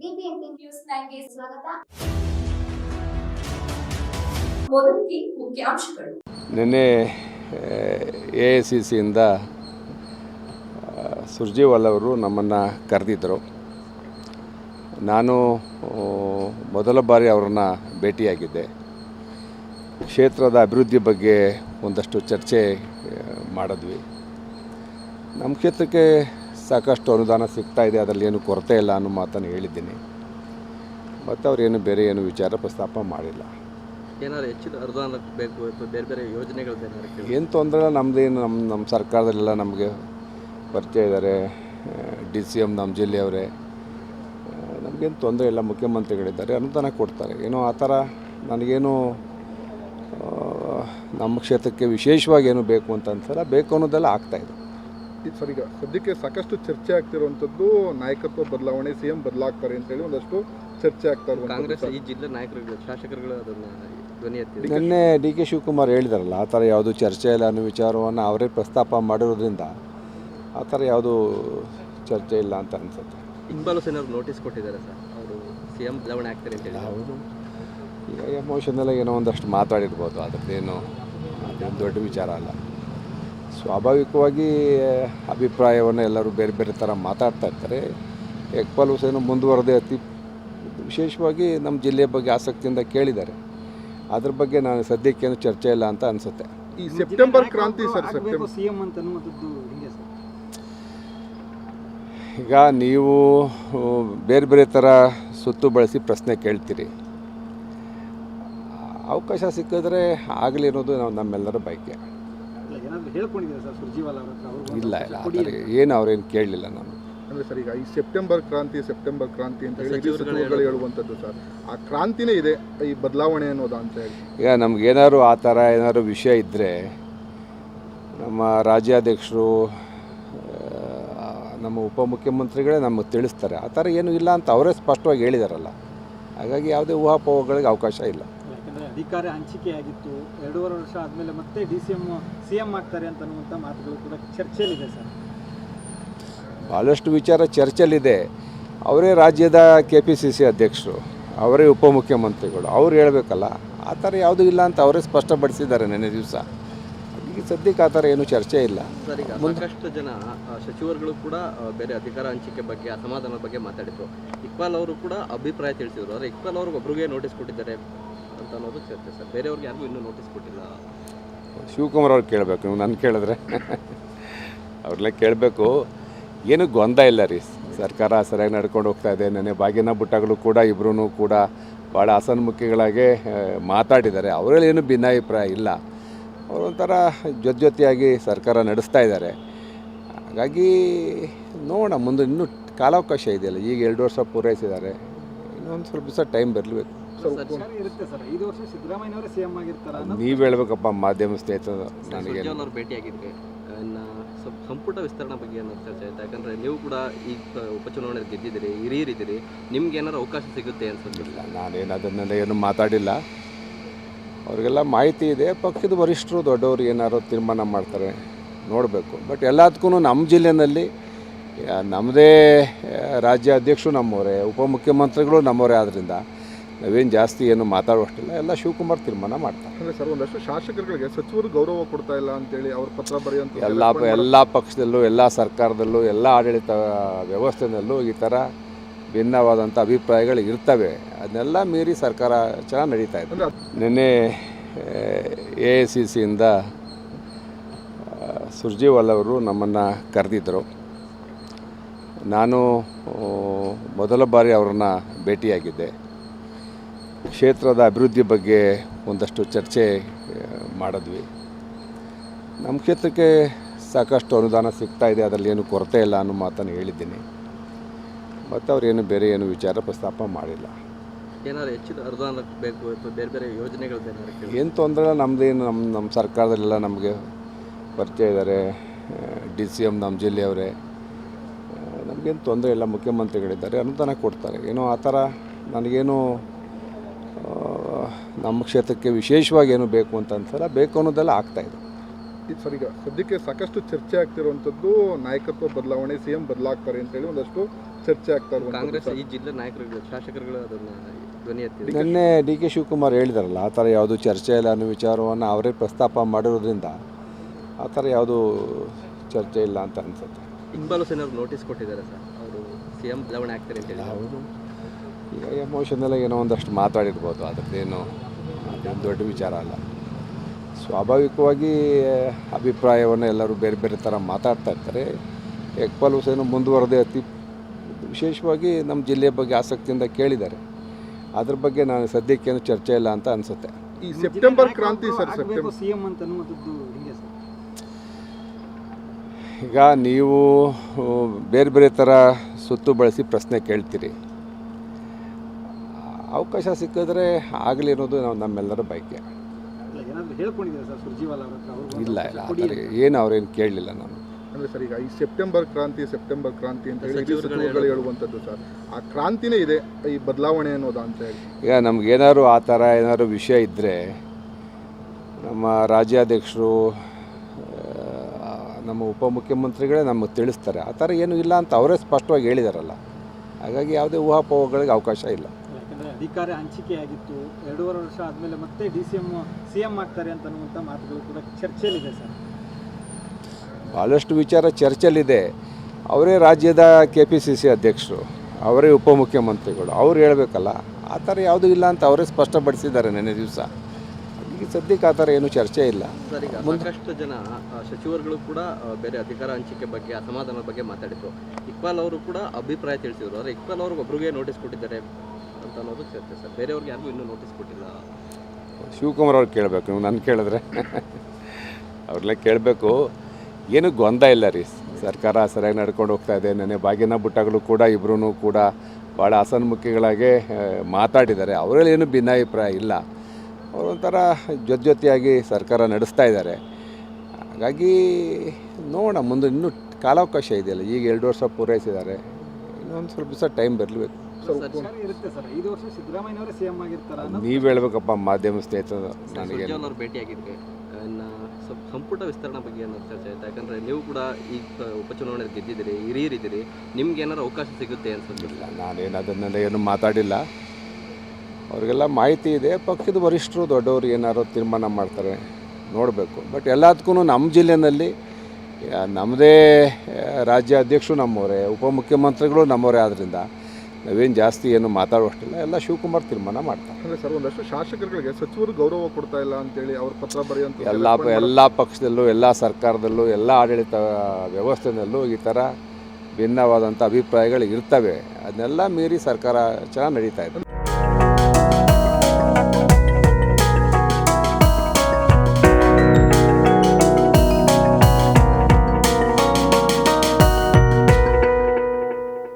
News ಸ್ವಾಗತ. ಮುಖ್ಯಾಂಶಗಳು. ನಿನ್ನೆ ಎ ಐ ಸಿ ಸಿಯಿಂದ ಸುರ್ಜೇವಾಲ್ ಅವರು ನಮ್ಮನ್ನು ಕರೆದಿದ್ದರು. ನಾನು ಮೊದಲ ಬಾರಿ ಅವರನ್ನು ಭೇಟಿಯಾಗಿದ್ದೆ. ಕ್ಷೇತ್ರದ ಅಭಿವೃದ್ಧಿ ಬಗ್ಗೆ ಒಂದಷ್ಟು ಚರ್ಚೆ ಮಾಡಿದ್ವಿ. ನಮ್ಮ ಕ್ಷೇತ್ರಕ್ಕೆ ಸಾಕಷ್ಟು ಅನುದಾನ ಸಿಗ್ತಾ ಇದೆ ಅದರಲ್ಲಿ ಏನು ಕೊರತೆ ಇಲ್ಲ ಅನ್ನೋ ಮಾತನ್ನು ಹೇಳಿದ್ದೀನಿ. ಮತ್ತು ಅವರೇನು ಬೇರೆ ಏನು ವಿಚಾರ ಪ್ರಸ್ತಾಪ ಮಾಡಿಲ್ಲ. ಏನಾದ್ರು ಹೆಚ್ಚಿನ ಅನುದಾನ ಬೇಕು ಅಥವಾ ಬೇರೆ ಬೇರೆ ಯೋಜನೆಗಳು ಏನು ತೊಂದರೆ ಇಲ್ಲ ನಮ್ಮದೇನು ನಮ್ಮ ನಮ್ಮ ಸರ್ಕಾರದಲ್ಲೆಲ್ಲ ನಮಗೆ ಪರಿಚಯ ಇದ್ದಾರೆ ಡಿ ಸಿ ಎಂ ನಮ್ಮ ಜಿಲ್ಲೆಯವರೇ ನಮಗೇನು ತೊಂದರೆ ಇಲ್ಲ ಮುಖ್ಯಮಂತ್ರಿಗಳಿದ್ದಾರೆ ಅನುದಾನ ಕೊಡ್ತಾರೆ. ಏನೋ ಆ ಥರ ನನಗೇನು ನಮ್ಮ ಕ್ಷೇತ್ರಕ್ಕೆ ವಿಶೇಷವಾಗಿ ಏನು ಬೇಕು ಅಂತ ಅನ್ಸಲ್ಲ ಬೇಕು ಅನ್ನೋದೆಲ್ಲ ಆಗ್ತಾಯಿದೆ ಸರ್ ಸದ್ಯಕ್ಕೆ ಸಾಕಷ್ಟು ಚರ್ಚೆ ಆಗ್ತಿರುವಂಥದ್ದು ನಾಯಕತ್ವ ಬದಲಾವಣೆ ಸಿ ಎಂ ಬದಲಾಗ್ತಾರೆ ಅಂತೇಳಿ ಒಂದಷ್ಟು ಚರ್ಚೆ ಆಗ್ತಾ ಕಾಂಗ್ರೆಸ್ ಈ ಜಿಲ್ಲೆ ನಾಯಕರುಗಳು ಶಾಸಕರುಗಳು ಅದನ್ನ ಧ್ವನಿ ನಿನ್ನೆ ಡಿ ಕೆ ಶಿವಕುಮಾರ್ ಹೇಳಿದಾರಲ್ಲ ಆ ಥರ ಯಾವುದು ಚರ್ಚೆ ಇಲ್ಲ ಅನ್ನೋ ವಿಚಾರವನ್ನು ಅವರೇ ಪ್ರಸ್ತಾಪ ಮಾಡಿರೋದ್ರಿಂದ ಆ ಥರ ಯಾವುದು ಚರ್ಚೆ ಇಲ್ಲ ಅಂತ ಅನ್ಸುತ್ತೆ. ಇಕ್ಬಾಲ್ ಹುಸೇನ್ ಅವರು ನೋಟಿಸ್ ಕೊಟ್ಟಿದ್ದಾರೆ ಸರ್. ಅವರು ಸಿ ಎಂ ಬದಲಾವಣೆ ಆಗ್ತಾರೆ ಅಂತ ಹೇಳಿ ಹೌದು. ಈಗ ಎಮೋಷನಲ್ಲ ಏನೋ ಒಂದಷ್ಟು ಮಾತಾಡಿರ್ಬೋದು ಅದರದ್ದೇನು ದೊಡ್ಡ ವಿಚಾರ ಅಲ್ಲ. ಸ್ವಾಭಾವಿಕವಾಗಿ ಅಭಿಪ್ರಾಯವನ್ನು ಎಲ್ಲರೂ ಬೇರೆ ಬೇರೆ ಥರ ಮಾತಾಡ್ತಾ ಇರ್ತಾರೆ. ಎಕ್ಬಾಲ್ ಹುಸೇನು ಮುಂದುವರೆದೇ ಅತಿ ವಿಶೇಷವಾಗಿ ನಮ್ಮ ಜಿಲ್ಲೆಯ ಬಗ್ಗೆ ಆಸಕ್ತಿಯಿಂದ ಕೇಳಿದ್ದಾರೆ. ಅದ್ರ ಬಗ್ಗೆ ನಾನು ಸದ್ಯಕ್ಕೇನು ಚರ್ಚೆ ಇಲ್ಲ ಅಂತ ಅನಿಸುತ್ತೆ. ಈ ಸೆಪ್ಟೆಂಬರ್ ಕ್ರಾಂತಿ ಸರ್ ಸಿಎಂ ಅಂತ ಈಗ ನೀವು ಬೇರೆ ಬೇರೆ ಥರ ಸುತ್ತು ಬಳಸಿ ಪ್ರಶ್ನೆ ಕೇಳ್ತೀರಿ. ಅವಕಾಶ ಸಿಕ್ಕಿದ್ರೆ ಆಗಲಿ ಅನ್ನೋದು ನಾವು ನಮ್ಮೆಲ್ಲರ ಬಯಕೆ. ಇಲ್ಲ, ಇಲ್ಲ ಇಲ್ಲ ಆ ಥರ ಏನು ಅವ್ರೇನು ಕೇಳಲಿಲ್ಲ ನಾನು. ಅಂದರೆ ಸರ್ ಈಗ ಈ ಸೆಪ್ಟೆಂಬರ್ ಕ್ರಾಂತಿ ಸೆಪ್ಟೆಂಬರ್ ಕ್ರಾಂತಿ ಅಂತ ಹೇಳಿ ಸಚಿವರುಗಳು ಹೇಳುವಂಥದ್ದು ಸರ್ ಆ ಕ್ರಾಂತಿನೇ ಇದೆ ಈ ಬದಲಾವಣೆ ಅನ್ನೋದು ಅಂತ ಹೇಳಿ. ಈಗ ನಮಗೇನಾದ್ರು ಆ ಥರ ಏನಾದ್ರು ವಿಷಯ ಇದ್ದರೆ ನಮ್ಮ ರಾಜ್ಯಾಧ್ಯಕ್ಷರು ನಮ್ಮ ಉಪಮುಖ್ಯಮಂತ್ರಿಗಳೇ ನಮಗೆ ತಿಳಿಸ್ತಾರೆ. ಆ ಥರ ಏನೂ ಇಲ್ಲ ಅಂತ ಅವರೇ ಸ್ಪಷ್ಟವಾಗಿ ಹೇಳಿದಾರಲ್ಲ. ಹಾಗಾಗಿ ಯಾವುದೇ ಊಹಾಪೋಹಗಳಿಗೆ ಅವಕಾಶ ಇಲ್ಲ. ಅಧಿಕಾರ ಹಂಚಿಕೆ ಆಗಿತ್ತು. ಎರಡೂವರೆ ವರ್ಷ ಆದಮೇಲೆ ಮತ್ತೆ D C M C M ಆಗ್ತಾರೆ ಅಂತ ಅನ್ನುವಂಥ ಮಾತುಗಳು ಕೂಡ ಚರ್ಚೆಯಲ್ಲಿದೆ ಸರ್. ಭಾಳಷ್ಟು ವಿಚಾರ ಚರ್ಚೆಯಲ್ಲಿದೆ. ಅವರೇ ರಾಜ್ಯದ ಕೆ ಪಿ ಸಿ ಸಿ ಅಧ್ಯಕ್ಷರು ಅವರೇ ಉಪಮುಖ್ಯಮಂತ್ರಿಗಳು ಅವ್ರು ಹೇಳಬೇಕಲ್ಲ ಆ ಥರ ಯಾವುದೂ ಇಲ್ಲ ಅಂತ ಅವರೇ ಸ್ಪಷ್ಟಪಡಿಸಿದ್ದಾರೆ ನೆನ್ನೆ ದಿವಸ. ಈಗ ಸದ್ಯಕ್ಕೆ ಆ ಥರ ಏನು ಚರ್ಚೆ ಇಲ್ಲ. ಸರ್ ಈಗ ಸಾಕಷ್ಟು ಜನ ಸಚಿವರುಗಳು ಕೂಡ ಬೇರೆ ಅಧಿಕಾರ ಹಂಚಿಕೆ ಬಗ್ಗೆ ಅಸಮಾಧಾನದ ಬಗ್ಗೆ ಮಾತಾಡಿದ್ರು. ಇಕ್ಬಾಲ್ ಅವರು ಕೂಡ ಅಭಿಪ್ರಾಯ ತಿಳಿಸಿದ್ರು. ಆದರೆ ಇಕ್ಬಾಲ್ ಅವ್ರಿಗೆ ಒಬ್ರಿಗೆ ನೋಟಿಸ್ ಕೊಟ್ಟಿದ್ದಾರೆ. ಅಂತ ಅನ್ನೋದು ಚರ್ಚೆ ಸರ್. ಬೇರೆಯವ್ರಿಗೆ ಯಾರಿಗೂ ಇನ್ನೂ ನೋಟಿಸ್ ಕೊಟ್ಟಿಲ್ಲ. ಶಿವಕುಮಾರ್ ಅವ್ರು ಕೇಳಬೇಕು, ನೀವು ನನ್ನ ಕೇಳಿದ್ರೆ. ಅವ್ರಲ್ಲೇ ಕೇಳಬೇಕು. ಏನು ಗೊಂದ ಇಲ್ಲ ರೀ. ಸರ್ಕಾರ ಸರಿಯಾಗಿ ನಡ್ಕೊಂಡು ಹೋಗ್ತಾ ಇದೆ. ನೆನೆ ಬಾಗಿನ ಬುಟ್ಟಗಳು ಕೂಡ ಇಬ್ಬರೂ ಕೂಡ ಭಾಳ ಹಸನ್ಮುಖಿಗಳಾಗಿ ಮಾತಾಡಿದ್ದಾರೆ. ಅವರಲ್ಲಿ ಏನು ಭಿನ್ನಾಭಿಪ್ರಾಯ ಇಲ್ಲ. ಅವರೊಂಥರ ಜೊತೆ ಜೊತೆಯಾಗಿ ಸರ್ಕಾರ ನಡೆಸ್ತಾ ಇದ್ದಾರೆ. ಹಾಗಾಗಿ ನೋಡೋಣ, ಮುಂದೆ ಇನ್ನೂ ಕಾಲಾವಕಾಶ ಇದೆಯಲ್ಲ. ಈಗ ಎರಡು ವರ್ಷ ಪೂರೈಸಿದ್ದಾರೆ. ಇನ್ನೊಂದು ಸ್ವಲ್ಪ ದಿವಸ ಟೈಮ್ ಬರಲೇಬೇಕು. ಆಗಿರ್ತಾರ ನೀವು ಹೇಳ್ಬೇಕಪ್ಪ ಮಾಧ್ಯಮ ಸ್ನೇಹಿತರು ನನಗೆ. ಅವರು ಸ್ವಲ್ಪ ಸಂಪುಟ ವಿಸ್ತರಣೆ ಬಗ್ಗೆ ಏನಾದ್ರು ಚರ್ಚೆ ಆಯ್ತು? ಯಾಕಂದ್ರೆ ನೀವು ಕೂಡ ಈ ಉಪ ಉಪಚುನಾವಣೆ ಗೆದ್ದಿದ್ದೀರಿ ಹಿರಿಯರಿದ್ದೀರಿ. ನಿಮ್ಗೆ ಏನಾರು ಅವಕಾಶ ಸಿಗುತ್ತೆ ಅನ್ಸೋದಿಲ್ಲ ನಾನೇನು ಅದನ್ನೆಲ್ಲ ಏನು ಮಾತಾಡಿಲ್ಲ. ಅವ್ರಿಗೆಲ್ಲ ಮಾಹಿತಿ ಇದೆ. ಪಕ್ಷದ ವರಿಷ್ಠರು ದೊಡ್ಡವರು ಏನಾರು ತೀರ್ಮಾನ ಮಾಡ್ತಾರೆ ನೋಡಬೇಕು. ಬಟ್ ಎಲ್ಲದಕ್ಕೂ ನಮ್ಮ ಜಿಲ್ಲೆಯಲ್ಲಿ ನಮ್ಮದೇ ರಾಜ್ಯ ಅಧ್ಯಕ್ಷರು ನಮ್ಮವರೇ ಉಪಮುಖ್ಯಮಂತ್ರಿಗಳು ನಮ್ಮವರೇ ಆದ್ದರಿಂದ ನಾವೇನು ಜಾಸ್ತಿ ಏನು ಮಾತಾಡುವಷ್ಟಿಲ್ಲ. ಎಲ್ಲ ಶಿವಕುಮಾರ್ ತೀರ್ಮಾನ ಮಾಡ್ತಾರೆ. ಅಂದರೆ ಸರ್ ಒಂದಷ್ಟು ಶಾಸಕರುಗಳಿಗೆ ಸಚಿವರು ಗೌರವ ಕೊಡ್ತಾ ಇಲ್ಲ ಅಂತೇಳಿ ಅವ್ರ ಪತ್ರ ಬರೆಯುವಂಥ ಎಲ್ಲ ಎಲ್ಲ ಪಕ್ಷದಲ್ಲೂ ಎಲ್ಲ ಸರ್ಕಾರದಲ್ಲೂ ಎಲ್ಲ ಆಡಳಿತ ವ್ಯವಸ್ಥೆಯಲ್ಲೂ ಈ ಥರ ಭಿನ್ನವಾದಂಥ ಅಭಿಪ್ರಾಯಗಳು ಇರ್ತವೆ. ಅದನ್ನೆಲ್ಲ ಮೀರಿ ಸರ್ಕಾರ ಚೆನ್ನಾಗಿ ನಡೀತಾ ಇದೆ. ನಿನ್ನೆ ಎ ಐ ಸಿ ಸಿಯಿಂದ ಸುರ್ಜೇವಾಲ್ ಅವರು ನಮ್ಮನ್ನು ಕರೆದಿದ್ದರು ನಾನು ಮೊದಲ ಬಾರಿ ಅವರನ್ನು ಭೇಟಿಯಾಗಿದ್ದೆ. ಕ್ಷೇತ್ರದ ಅಭಿವೃದ್ಧಿ ಬಗ್ಗೆ ಒಂದಷ್ಟು ಚರ್ಚೆ ಮಾಡಿದ್ವಿ. ನಮ್ಮ ಕ್ಷೇತ್ರಕ್ಕೆ ಸಾಕಷ್ಟು ಅನುದಾನ ಸಿಗ್ತಾ ಇದೆ ಅದರಲ್ಲಿ ಏನು ಕೊರತೆ ಇಲ್ಲ ಅನ್ನೋ ಮಾತನ್ನು ಹೇಳಿದ್ದೀನಿ. ಮತ್ತು ಅವರೇನು ಬೇರೆ ಏನು ವಿಚಾರ ಪ್ರಸ್ತಾಪ ಮಾಡಿಲ್ಲ. ಏನಾದ್ರು ಹೆಚ್ಚಿನ ಅನುದಾನ ಬೇಕು ಅಥವಾ ಬೇರೆ ಬೇರೆ ಯೋಜನೆಗಳು ಏನು ತೊಂದರೆ ಇಲ್ಲ ನಮ್ಮದೇನು ನಮ್ಮ ನಮ್ಮ ಸರ್ಕಾರದಲ್ಲೆಲ್ಲ ನಮಗೆ ಪರಿಚಯ ಇದ್ದಾರೆ ಡಿ ಸಿ ಎಂ ನಮ್ಮ ಜಿಲ್ಲೆಯವರೇ ನಮಗೇನು ತೊಂದರೆ ಇಲ್ಲ ಮುಖ್ಯಮಂತ್ರಿಗಳಿದ್ದಾರೆ ಅನುದಾನ ಕೊಡ್ತಾರೆ. ಏನೋ ಆ ಥರ ನನಗೇನು ನಮ್ಮ ಕ್ಷೇತ್ರಕ್ಕೆ ವಿಶೇಷವಾಗಿ ಏನು ಬೇಕು ಅಂತ ಅನ್ಸಲ್ಲ ಬೇಕು ಅನ್ನೋದೆಲ್ಲ ಆಗ್ತಾಯಿದೆ ಇದು. ಸರ್ ಈಗ ಸದ್ಯಕ್ಕೆ ಸಾಕಷ್ಟು ಚರ್ಚೆ ಆಗ್ತಿರುವಂಥದ್ದು ನಾಯಕತ್ವ ಬದಲಾವಣೆ ಸಿ ಎಂ ಬದಲಾಗ್ತಾರೆ ಅಂತೇಳಿ ಒಂದಷ್ಟು ಚರ್ಚೆ ಆಗ್ತಾ ಕಾಂಗ್ರೆಸ್ ಈ ಜಿಲ್ಲೆ ನಾಯಕರುಗಳು ಶಾಸಕರುಗಳು ಅದನ್ನ ಧ್ವನಿ ನಿನ್ನೆ ಡಿ ಕೆ ಶಿವಕುಮಾರ್ ಹೇಳಿದಾರಲ್ಲ ಆ ಥರ ಯಾವುದು ಚರ್ಚೆ ಇಲ್ಲ ಅನ್ನೋ ವಿಚಾರವನ್ನು ಅವರೇ ಪ್ರಸ್ತಾಪ ಮಾಡಿರೋದ್ರಿಂದ ಆ ಥರ ಯಾವುದು ಚರ್ಚೆ ಇಲ್ಲ ಅಂತ ಅನ್ಸುತ್ತೆ. ಇಕ್ಬಾಲ್ ಹುಸೇನ್ ಅವರು ನೋಟಿಸ್ ಕೊಟ್ಟಿದ್ದಾರೆ ಸರ್. ಅವರು ಸಿ ಎಂ ಬದಲಾವಣೆ ಆಗ್ತಾರೆ ಅಂತ ಹೇಳಿ ಅವರು ಈಗ ಎಮೋಷನಲ್ ಏನೋ ಒಂದಷ್ಟು ಮಾತಾಡಿರ್ಬೋದು ಅದರದ್ದೇನು ಅದೇನು ದೊಡ್ಡ ವಿಚಾರ ಅಲ್ಲ. ಸ್ವಾಭಾವಿಕವಾಗಿ ಅಭಿಪ್ರಾಯವನ್ನು ಎಲ್ಲರೂ ಬೇರೆ ಬೇರೆ ಥರ ಮಾತಾಡ್ತಾ ಇರ್ತಾರೆ. ಎಕ್ಬಾಲ್ ಹುಸೇನು ಮುಂದುವರೆದೇ ಅತಿ ವಿಶೇಷವಾಗಿ ನಮ್ಮ ಜಿಲ್ಲೆಯ ಬಗ್ಗೆ ಆಸಕ್ತಿಯಿಂದ ಕೇಳಿದ್ದಾರೆ. ಅದ್ರ ಬಗ್ಗೆ ನಾನು ಸದ್ಯಕ್ಕೇನು ಚರ್ಚೆ ಇಲ್ಲ ಅಂತ ಅನಿಸುತ್ತೆ. ಈ ಸೆಪ್ಟೆಂಬರ್ ಕ್ರಾಂತಿ ಸರ್ ಅಂತ ಈಗ ನೀವು ಬೇರೆ ಬೇರೆ ಥರ ಸುತ್ತು ಬಳಸಿ ಪ್ರಶ್ನೆ ಕೇಳ್ತೀರಿ. ಅವಕಾಶ ಸಿಕ್ಕಿದ್ರೆ ಆಗಲಿ ಅನ್ನೋದು ನಾವು ನಮ್ಮೆಲ್ಲರ ಬಯಕೆ. ಇಲ್ಲ ಏನಾದರೂ ಹೇಳ್ಕೊಂಡಿದ್ದಾರೆ ಸರ್ ಸುರ್ಜಿವಾಲ ಅವ್ರ ಇಲ್ಲ ಇಲ್ಲ ಆ ಥರ ಏನು ಅವ್ರೇನು ಕೇಳಲಿಲ್ಲ ನಾನು. ಅಂದರೆ ಸರ್ ಈಗ ಈ ಸೆಪ್ಟೆಂಬರ್ ಕ್ರಾಂತಿ ಸೆಪ್ಟೆಂಬರ್ ಕ್ರಾಂತಿ ಅಂತ ಹೇಳಿ ಸಚಿವರುಗಳು ಹೇಳುವಂಥದ್ದು ಸರ್ ಆ ಕ್ರಾಂತಿನೇ ಇದೆ ಈ ಬದಲಾವಣೆ ಅನ್ನೋದು ಅಂತ ಹೇಳಿ. ಈಗ ನಮಗೇನಾದ್ರು ಆ ಥರ ಏನಾದ್ರು ವಿಷಯ ಇದ್ದರೆ ನಮ್ಮ ರಾಜ್ಯಾಧ್ಯಕ್ಷರು ನಮ್ಮ ಉಪಮುಖ್ಯಮಂತ್ರಿಗಳೇ ನಮಗೆ ತಿಳಿಸ್ತಾರೆ. ಆ ಥರ ಏನೂ ಇಲ್ಲ ಅಂತ ಅವರೇ ಸ್ಪಷ್ಟವಾಗಿ ಹೇಳಿದಾರಲ್ಲ. ಹಾಗಾಗಿ ಯಾವುದೇ ಊಹಾಪೋಹಗಳಿಗೆ ಅವಕಾಶ ಇಲ್ಲ. ಅಧಿಕಾರ ಹಂಚಿಕೆಯಾಗಿತ್ತು. ಎರಡೂವರೆ ವರ್ಷ ಆದಮೇಲೆ ಮತ್ತೆ D C M C M ಆಗ್ತಾರೆ ಅಂತ ಅನ್ನುವಂಥ ಮಾತುಗಳು ಕೂಡ ಚರ್ಚೆಯಲ್ಲಿದೆ ಸರ್. ಭಾಳಷ್ಟು ವಿಚಾರ ಚರ್ಚೆಯಲ್ಲಿದೆ. ಅವರೇ ರಾಜ್ಯದ ಕೆ ಪಿ ಸಿ ಸಿ ಅಧ್ಯಕ್ಷರು ಅವರೇ ಉಪಮುಖ್ಯಮಂತ್ರಿಗಳು ಅವ್ರು ಹೇಳಬೇಕಲ್ಲ ಆ ಥರ ಯಾವುದೂ ಇಲ್ಲ ಅಂತ ಅವರೇ ಸ್ಪಷ್ಟಪಡಿಸಿದ್ದಾರೆ ನೆನ್ನೆ ದಿವಸ. ಈಗ ಸದ್ಯಕ್ಕೆ ಆ ಥರ ಏನೂ ಚರ್ಚೆ ಇಲ್ಲ. ಸರ್ ಈಗ ಸಾಕಷ್ಟು ಜನ ಸಚಿವರುಗಳು ಕೂಡ ಬೇರೆ ಅಧಿಕಾರ ಹಂಚಿಕೆ ಬಗ್ಗೆ ಅಸಮಾಧಾನದ ಬಗ್ಗೆ ಮಾತಾಡಿದ್ರು. ಇಕ್ಬಾಲ್ ಅವರು ಕೂಡ ಅಭಿಪ್ರಾಯ ತಿಳಿಸಿದರು. ಆದರೆ ಇಕ್ಬಾಲ್ ಅವರು ಒಬ್ಬರಿಗೆ ನೋಟಿಸ್ ಕೊಟ್ಟಿದ್ದಾರೆ. ಅನ್ನೋದು ಚರ್ಚೆ ಸರ್. ಬೇರೆಯವ್ರಿಗೆ ಯಾರಿಗೂ ಇನ್ನೂ ನೋಟಿಸ್ ಕೊಟ್ಟಿಲ್ಲ. ಶಿವಕುಮಾರ್ ಅವ್ರು ಕೇಳಬೇಕು ನೀವು ನನ್ನ ಕೇಳಿದ್ರೆ. ಅವ್ರನ್ನೇ ಕೇಳಬೇಕು. ಏನೂ ಗೊಂದ ಇಲ್ಲ ರೀ. ಸರ್ಕಾರ ಸರಿಯಾಗಿ ನಡ್ಕೊಂಡು ಹೋಗ್ತಾ ಇದೆ. ನೆನೆ ಬಾಗಿನ ಬುಟ್ಟಗಳು ಕೂಡ ಇಬ್ಬರೂ ಕೂಡ ಭಾಳ ಹಸನ್ಮುಖಿಗಳಾಗಿ ಆ, ಮಾತಾಡಿದ್ದಾರೆ. ಅವರಲ್ಲಿ ಏನು ಭಿನ್ನಾಭಿಪ್ರಾಯ ಇಲ್ಲ. ಅವರೊಂಥರ ಜೊತೆ ಜೊತೆಯಾಗಿ ಸರ್ಕಾರ ನಡೆಸ್ತಾ ಇದ್ದಾರೆ. ಹಾಗಾಗಿ ನೋಡೋಣ. ಮುಂದೆ ಇನ್ನೂ ಕಾಲಾವಕಾಶ ಇದೆಯಲ್ಲ. ಈಗ ಎರಡು ವರ್ಷ ಪೂರೈಸಿದ್ದಾರೆ. ಇನ್ನೊಂದು ಸ್ವಲ್ಪ ದಿವಸ ಟೈಮ್ ಬರಲೇಬೇಕು ನೀವು ಹೇಳ್ಬೇಕಪ್ಪ ಮಾಧ್ಯಮ ಸ್ನೇಹಿತರು ನನಗೆ. ಸಂಪುಟ ವಿಸ್ತರಣೆ ಬಗ್ಗೆ ಏನಾದ್ರು ಚರ್ಚೆ ಆಯ್ತು? ಯಾಕಂದ್ರೆ ನೀವು ಕೂಡ ಈ ಉಪ ಉಪಚುನಾವಣೆ ಗೆದ್ದಿದ್ದೀರಿ ಹಿರಿಯರಿದ್ದೀರಿ. ನಿಮ್ಗೆ ಏನಾರು ಅವಕಾಶ ಸಿಗುತ್ತೆ ಅನ್ಸೋದಿಲ್ಲ ನಾನೇನು ಅದನ್ನೆಲ್ಲ ಏನು ಮಾತಾಡಿಲ್ಲ. ಅವರಿಗೆಲ್ಲ ಮಾಹಿತಿ ಇದೆ. ಪಕ್ಷದ ವರಿಷ್ಠರು ದೊಡ್ಡವರು ಏನಾರು ತೀರ್ಮಾನ ಮಾಡ್ತಾರೆ ನೋಡಬೇಕು. ಬಟ್ ಎಲ್ಲದಕ್ಕೂ ನಮ್ಮ ಜಿಲ್ಲೆಯಲ್ಲಿ ನಮ್ಮದೇ ರಾಜ್ಯ ಅಧ್ಯಕ್ಷರು ನಮ್ಮವರೇ ಉಪಮುಖ್ಯಮಂತ್ರಿಗಳು ನಮ್ಮವರೇ ಆದ್ದರಿಂದ ನಾವೇನು ಜಾಸ್ತಿ ಏನು ಮಾತಾಡುವಷ್ಟಿಲ್ಲ. ಎಲ್ಲ ಶಿವಕುಮಾರ್ ತೀರ್ಮಾನ ಮಾಡ್ತಾರೆ. ಅಂದರೆ ಸರ್ ಒಂದಷ್ಟು ಶಾಸಕರುಗಳಿಗೆ ಸಚಿವರು ಗೌರವ ಕೊಡ್ತಾ ಇಲ್ಲ ಅಂತೇಳಿ ಅವ್ರ ಪತ್ರ ಬರೆಯುವಂಥ ಎಲ್ಲ ಎಲ್ಲ ಪಕ್ಷದಲ್ಲೂ ಎಲ್ಲ ಸರ್ಕಾರದಲ್ಲೂ ಎಲ್ಲ ಆಡಳಿತ ವ್ಯವಸ್ಥೆಯಲ್ಲೂ ಈ ಥರ ಭಿನ್ನವಾದಂಥ ಅಭಿಪ್ರಾಯಗಳು ಇರ್ತವೆ. ಅದನ್ನೆಲ್ಲ ಮೀರಿ ಸರ್ಕಾರ ಚೆನ್ನಾಗಿ ನಡೀತಾ ಇದೆ.